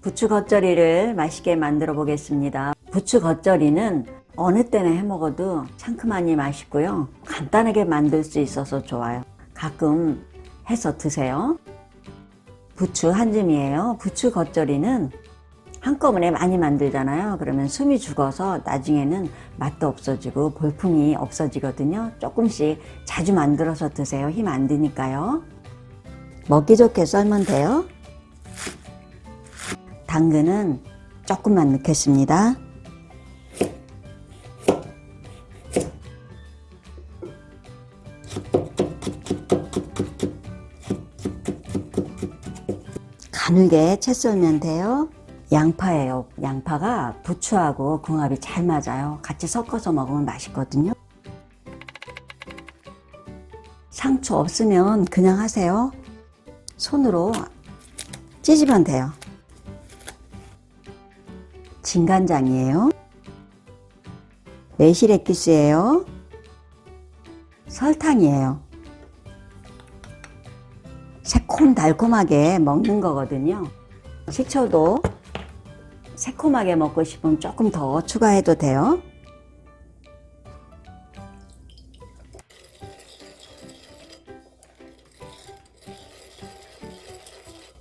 부추 겉절이를 맛있게 만들어 보겠습니다. 부추 겉절이는 어느 때나 해 먹어도 상큼하니 맛있고요. 간단하게 만들 수 있어서 좋아요. 가끔 해서 드세요. 부추 한 줌이에요. 부추 겉절이는 한꺼번에 많이 만들잖아요. 그러면 숨이 죽어서 나중에는 맛도 없어지고 볼품이 없어지거든요. 조금씩 자주 만들어서 드세요. 힘 안 드니까요. 먹기 좋게 썰면 돼요. 당근은 조금만 넣겠습니다. 가늘게 채 썰면 돼요. 양파예요. 양파가 부추하고 궁합이 잘 맞아요. 같이 섞어서 먹으면 맛있거든요. 상추 없으면 그냥 하세요. 손으로 찢으면 돼요. 진간장이에요. 매실 액기스예요. 설탕이에요. 새콤달콤하게 먹는 거거든요. 식초도 새콤하게 먹고 싶으면 조금 더 추가해도 돼요.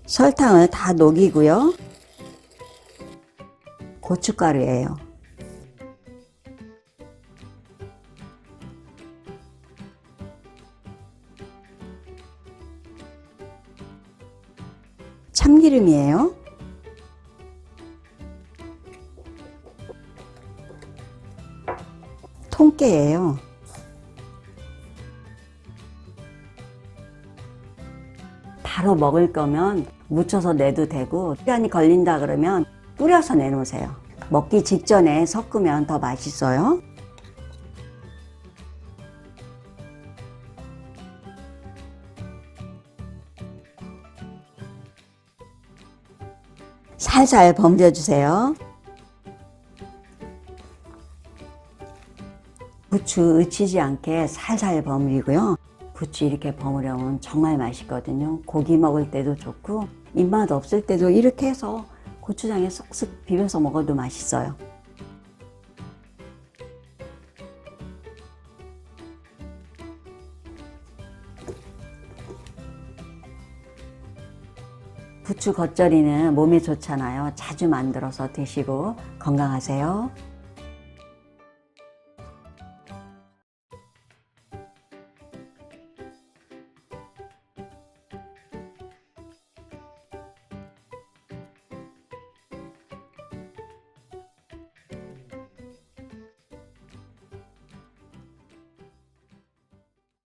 설탕을 다 녹이고요. 고춧가루예요. 참기름이에요. 통깨예요. 바로 먹을 거면 묻혀서 내도 되고 시간이 걸린다 그러면 뿌려서 내놓으세요. 먹기 직전에 섞으면 더 맛있어요. 살살 버무려 주세요. 부추 으치지 않게 살살 버무리고요. 부추 이렇게 버무려면 정말 맛있거든요. 고기 먹을 때도 좋고 입맛 없을 때도 이렇게 해서 고추장에 쏙쏙 비벼서 먹어도 맛있어요. 부추 겉절이는 몸에 좋잖아요. 자주 만들어서 드시고 건강하세요.